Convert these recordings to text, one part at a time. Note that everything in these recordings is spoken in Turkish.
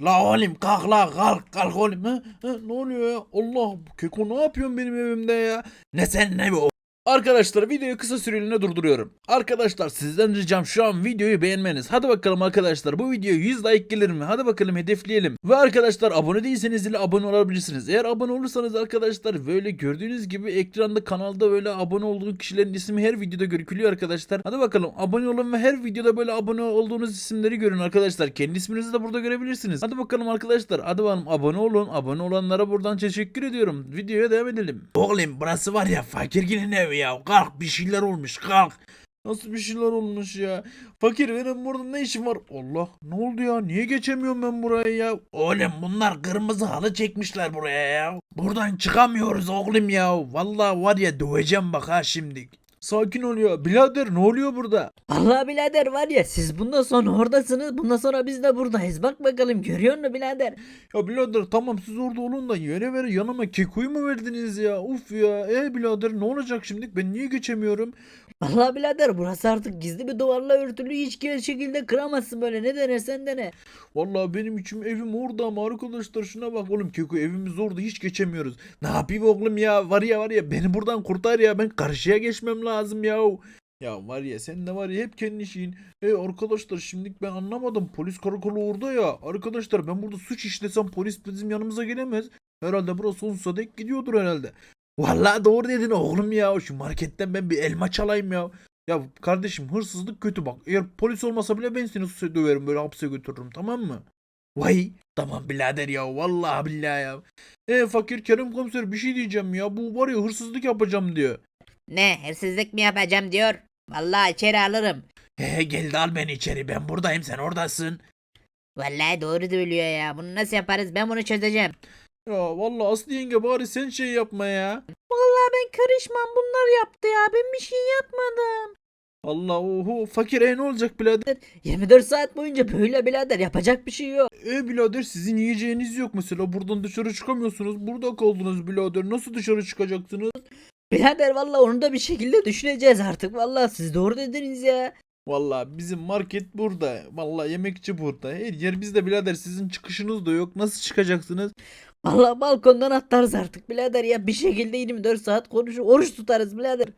La oğlum kalk la kalk kalk oğlum. Ha, ne oluyor ya? Allah Keko ne yapıyorsun benim evimde ya? Ne sen ne bu? Arkadaşlar videoyu kısa süreliğine durduruyorum. Arkadaşlar sizden ricam şu an videoyu beğenmeniz. Hadi bakalım arkadaşlar bu videoya 100 like gelir mi? Hadi bakalım hedefleyelim. Ve arkadaşlar abone değilseniz ile abone olabilirsiniz. Eğer abone olursanız arkadaşlar böyle gördüğünüz gibi ekranda kanalda böyle abone olduğu kişilerin ismi her videoda görükülüyor arkadaşlar. Hadi bakalım abone olun ve her videoda böyle abone olduğunuz isimleri görün arkadaşlar. Kendi isminizi de burada görebilirsiniz. Hadi bakalım arkadaşlar. Hadi bakalım abone olun. Abone olanlara buradan teşekkür ediyorum. Videoya devam edelim. Oğlum burası var ya fakirginin evi ya. Kalk bir şeyler olmuş kalk. Nasıl bir şeyler olmuş ya? Fakir benim burada ne işim var? Allah ne oldu ya? Niye geçemiyorum ben buraya ya? Oğlum bunlar kırmızı halı çekmişler buraya ya. Buradan çıkamıyoruz oğlum ya. Vallahi var ya döveceğim bak ha şimdi. Sakin ol ya. Birader ne oluyor burada? Allah birader var ya siz bundan sonra oradasınız bundan sonra biz de buradayız bak bakalım görüyor musun birader? Ya birader tamam siz orada olun da yere ver yanıma kekoyu mu verdiniz ya? Uf ya. E birader ne olacak şimdi? Ben niye geçemiyorum? Allah birader burası artık gizli bir duvarla örtülü hiç şekilde kıramazsın böyle ne denersen dene. Vallahi benim içim evim orada ama arkadaşlar şuna bak oğlum Keko evimiz orada hiç geçemiyoruz. Ne yapayım oğlum ya var ya var ya beni buradan kurtar ya ben karşıya geçmem lazım ya. Ya var ya sen de var ya hep kendi işin. E arkadaşlar şimdi ben anlamadım polis karakolu orada ya. Arkadaşlar ben burada suç işlesem polis bizim yanımıza gelemez. Herhalde burası sonsuza dek gidiyordur herhalde. Vallahi doğru dedin oğlum ya. Şu marketten ben bir elma çalayım ya. Ya kardeşim hırsızlık kötü bak. Eğer polis olmasa bile ben seni döverim böyle hapse götürürüm tamam mı? Vay tamam birader ya vallahi billahi ya. E fakir Kerem komiser bir şey diyeceğim ya. Bu var ya hırsızlık yapacağım diyor. Ne hırsızlık mı yapacağım diyor. Vallahi içeri alırım. He gel de al beni içeri ben buradayım sen oradasın. Vallahi doğru söylüyor ya bunu nasıl yaparız ben bunu çözeceğim. Ya vallahi Aslı yenge bari sen şey yapma ya. Vallahi ben karışmam bunlar yaptı ya ben bir şey yapmadım. Allah oho fakir e ne olacak birader? 24 saat boyunca böyle birader yapacak bir şey yok. E birader sizin yiyeceğiniz yok mesela buradan dışarı çıkamıyorsunuz. Burada kaldınız birader nasıl dışarı çıkacaksınız? Birader vallahi onu da bir şekilde düşüneceğiz artık. Vallahi siz doğru dediniz ya. Vallahi bizim market burada. Vallahi yemekçi burada. Her yer bizde birader sizin çıkışınız da yok. Nasıl çıkacaksınız? Vallahi balkondan atlarız artık birader ya. Bir şekilde 24 saat konuşur oruç tutarız birader.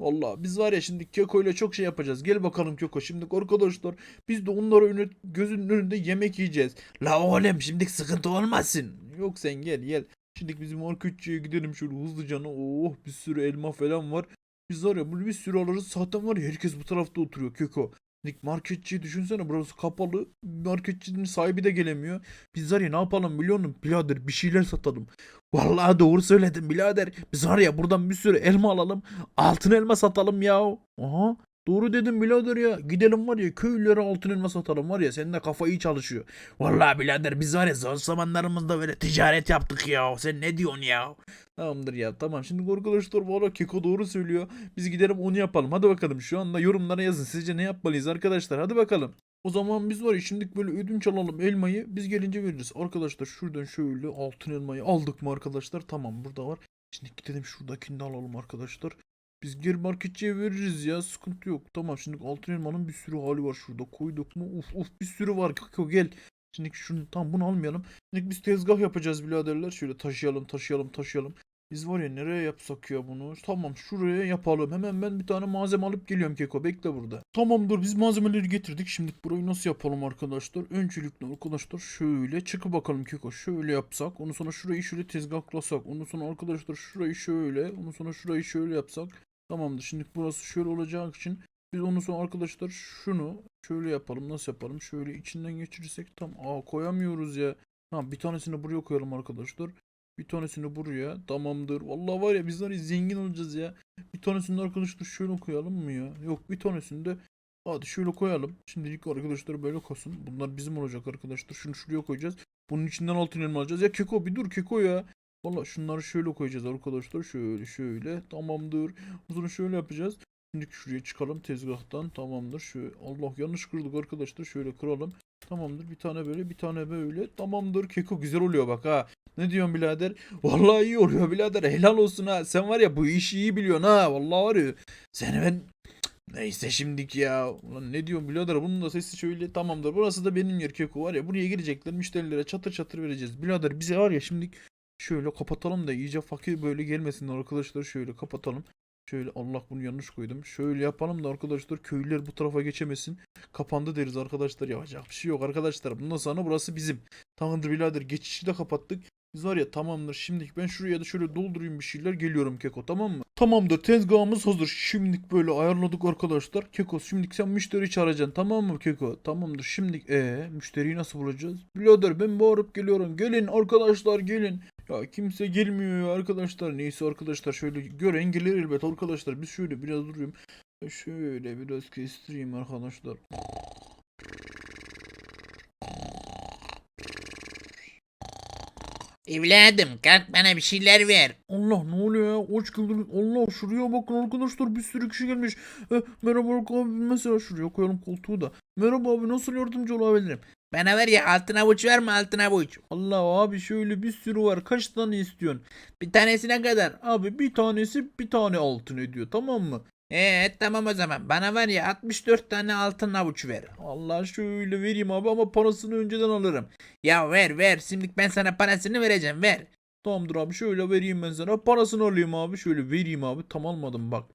Vallahi biz var ya şimdi Keko ile çok şey yapacağız. Gel bakalım Keko. Şimdi arkadaşlar biz de onlara önü, gözünün önünde yemek yiyeceğiz. La oğlum şimdi sıkıntı olmasın. Yok sen gel gel. Şimdi bizim marketçiye gidelim şöyle hızlıca. Oh bir sürü elma falan var. Biz var ya bunu bir sürü alırız. Zaten var ya herkes bu tarafta oturuyor Keko. Şimdi marketçiyi düşünsene burası kapalı. Marketçinin sahibi de gelemiyor. Biz var ya ne yapalım biliyor musun? Birader bir şeyler satalım. Vallahi doğru söyledin birader. Biz var ya buradan bir sürü elma alalım. Altın elma satalım ya. Aha. Doğru dedim birader ya. Gidelim var ya köylere altın elma satalım var ya. Senin de kafa iyi çalışıyor. Vallahi birader biz var ya zor zamanlarımızda böyle ticaret yaptık ya. Sen ne diyorsun ya? Tamamdır ya tamam. Şimdi arkadaşlar valla Keko doğru söylüyor. Biz gidelim onu yapalım. Hadi bakalım şu anda yorumlara yazın. Sizce ne yapmalıyız arkadaşlar? Hadi bakalım. O zaman biz var ya şimdi böyle ödünç alalım elmayı biz gelince veririz. Arkadaşlar şuradan şöyle altın elmayı aldık mı arkadaşlar? Tamam burada var. Şimdi gidelim şuradakini de alalım arkadaşlar. Biz geri marketçiye veririz ya sıkıntı yok. Tamam şimdi altın elmanın bir sürü hali var şurada koyduk mu? Uf uf bir sürü var. Keko gel. Şimdi şunu tam bunu almayalım. Şimdi biz tezgah yapacağız biraderler. Şöyle taşıyalım taşıyalım taşıyalım. Biz var ya nereye yapsak ya bunu? Tamam şuraya yapalım. Hemen ben bir tane malzeme alıp geliyorum Keko. Bekle burada. Tamamdır biz malzemeleri getirdik. Şimdi burayı nasıl yapalım arkadaşlar? Öncelikle arkadaşlar şöyle çıkı bakalım Keko. Şöyle yapsak. Ondan sonra şurayı şöyle tezgahlasak. Ondan sonra arkadaşlar şurayı şöyle. Ondan sonra şurayı şöyle yapsak. Tamamdır. Şimdi burası şöyle olacak için biz ondan sonra arkadaşlar şunu şöyle yapalım. Nasıl yapalım? Şöyle içinden geçirirsek tam aa koyamıyoruz ya. Tamam bir tanesini buraya koyalım arkadaşlar. Bir tanesini buraya. Tamamdır. Vallahi var ya biz var zengin olacağız ya. Bir tanesini arkadaşlar şöyle koyalım mı ya? Yok bir tanesini de hadi şöyle koyalım. Şimdilik arkadaşlar böyle kalsın. Bunlar bizim olacak arkadaşlar. Şunu şuraya koyacağız. Bunun içinden altın elma alacağız. Ya Keko bir dur Keko ya. Valla şunları şöyle koyacağız arkadaşlar. Şöyle şöyle. Tamamdır. Zaman şöyle yapacağız. Şimdi şuraya çıkalım tezgahtan. Tamamdır. Şöyle Allah yanlış kırdık arkadaşlar. Şöyle kıralım. Tamamdır. Bir tane böyle bir tane böyle. Tamamdır. Keko güzel oluyor bak ha. Ne diyorsun birader? Vallahi iyi oluyor birader. Helal olsun ha. Sen var ya bu işi iyi biliyorsun ha. Vallahi var ya. Seni ben Neyse şimdiki ya. Ulan ne diyorum birader bunun da sesi şöyle tamamdır. Burası da benim yer Keko var ya. Buraya girecekler müşterilere çatır çatır vereceğiz. Birader bize var ya şimdi şöyle kapatalım da iyice fakir böyle gelmesinler arkadaşlar. Şöyle kapatalım. Şöyle Allah bunu yanlış koydum. Şöyle yapalım da arkadaşlar köylüler bu tarafa geçemesin. Kapandı deriz arkadaşlar. Yapacak bir şey yok arkadaşlar. Bundan sonra burası bizim. Tamamdır birader geçişi de kapattık. Biz var ya tamamdır şimdilik ben şuraya da şöyle doldurayım bir şeyler geliyorum Keko tamam mı? Tamamdır tezgahımız hazır. Şimdilik böyle ayarladık arkadaşlar. Keko şimdilik sen müşteri çağıracaksın tamam mı Keko? Tamamdır şimdilik ee müşteriyi nasıl bulacağız? Birader ben bağırıp geliyorum. Gelin arkadaşlar gelin. Ya kimse gelmiyor ya arkadaşlar. Neyse arkadaşlar şöyle gören gelir elbet arkadaşlar. Biz şöyle biraz durayım. Şöyle biraz kestireyim arkadaşlar. Evladım kalk bana bir şeyler ver. Allah ne oluyor ya? Hoş geldiniz. Allah şuraya bakın arkadaşlar bir sürü kişi gelmiş. Eh, merhaba abi mesela şuraya koyalım koltuğu da. Merhaba abi nasıl yardımcı olabilirim? Bana ver ya altın avuç var mı altın avuç? Allah abi şöyle bir sürü var. Kaç tane istiyorsun? Bir tanesine kadar. Abi bir tanesi bir tane altın ediyor tamam mı? Ee tamam o zaman. Bana var ya 64 tane altın avuç ver. Allah şöyle vereyim abi ama parasını önceden alırım. Ya ver ver. Şimdi ben sana parasını vereceğim ver. Tamamdır abi şöyle vereyim ben sana. Parasını alayım abi şöyle vereyim abi. Tam almadım bak.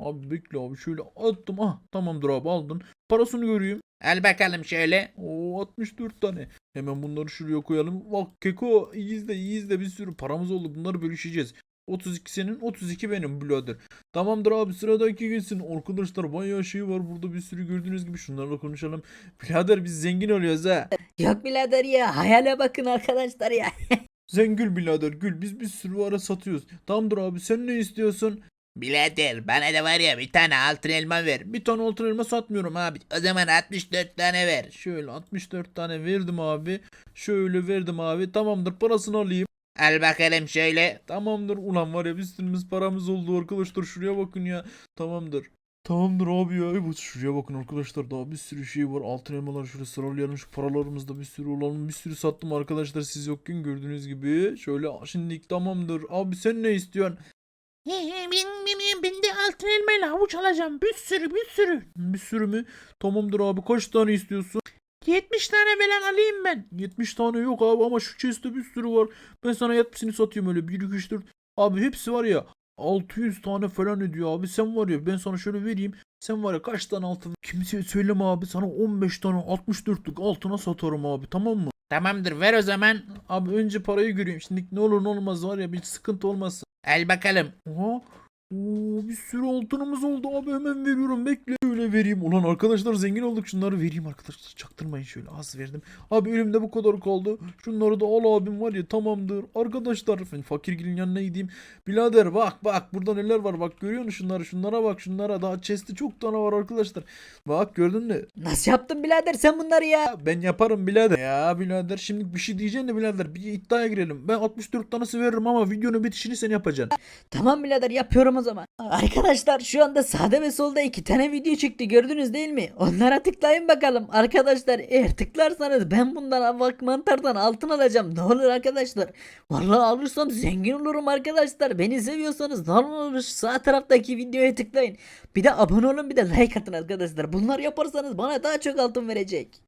Abi bekle abi şöyle attım. Ah tamamdır abi aldın. Parasını göreyim. Al bakalım şöyle. Oo 64 tane. Hemen bunları şuraya koyalım. Bak Keko iyiyiz de iyiyiz de bir sürü paramız oldu. Bunları bölüşeceğiz. 32 senin 32 benim birader. Tamamdır abi sıradaki gelsin. Arkadaşlar bayağı şey var burada bir sürü gördüğünüz gibi şunlarla konuşalım. Birader biz zengin oluyoruz ha. Yok birader ya hayale bakın arkadaşlar ya. Zengül birader gül biz bir sürü ara satıyoruz. Tamamdır abi sen ne istiyorsun? Birader bana da var ya bir tane altın elma ver. Bir tane altın elma satmıyorum abi. O zaman 64 tane ver. Şöyle 64 tane verdim abi. Şöyle verdim abi. Tamamdır parasını alayım. Al bakalım şöyle. Tamamdır ulan var ya bir sürümüz paramız oldu arkadaşlar şuraya bakın ya. Tamamdır. Tamamdır abi ya. Evet, şuraya bakın arkadaşlar daha bir sürü şey var. Altın elmalar şöyle sıralayalım. Şu paralarımız da bir sürü olalım. Bir sürü sattım arkadaşlar siz yokken gördüğünüz gibi. Şöyle şimdi tamamdır. Abi sen ne istiyorsun? Ben, de altın elmayla havuç alacağım. Bir sürü bir sürü. Bir sürü mü? Tamamdır abi kaç tane istiyorsun? 70 tane falan alayım ben. 70 tane yok abi ama şu chest'te bir sürü var. Ben sana 70'ini satayım öyle 1 2 3 4. Abi hepsi var ya 600 tane falan ediyor abi. Sen var ya ben sana şöyle vereyim. Sen var ya kaç tane altın? Kimseye söyleme abi. Sana 15 tane 64'lük altına satarım abi tamam mı? Tamamdır ver o zaman. Abi önce parayı göreyim. Şimdi ne olur ne olmaz var ya bir sıkıntı olmasın. Al bakalım. Oha. Oo, bir sürü altınımız oldu abi. Hemen veriyorum. Bekle. Öyle vereyim. Ulan arkadaşlar zengin olduk. Şunları vereyim arkadaşlar. Çaktırmayın şöyle. Az verdim. Abi elimde bu kadar kaldı. Şunları da al abim. Var ya tamamdır. Arkadaşlar fakir yanına gideyim. Birader bak bak. Burada neler var? Bak görüyor musun şunları? Şunlara bak şunlara. Daha chest'i çok tane var arkadaşlar. Bak gördün mü? Nasıl yaptın birader sen bunları ya? Ben yaparım birader. Ya birader şimdi bir şey diyeceksin de birader. Bir iddiaya girelim. Ben 64 tanesi veririm ama videonun bitişini sen yapacaksın. Tamam birader yapıyorum o zaman. Arkadaşlar şu anda sağda ve solda iki tane video çıktı gördünüz değil mi? Onlara tıklayın bakalım. Arkadaşlar eğer tıklarsanız ben bundan bak mantardan altın alacağım. Ne olur arkadaşlar. Vallahi alırsam zengin olurum arkadaşlar. Beni seviyorsanız ne olur sağ taraftaki videoya tıklayın. Bir de abone olun bir de like atın arkadaşlar. Bunlar yaparsanız bana daha çok altın verecek.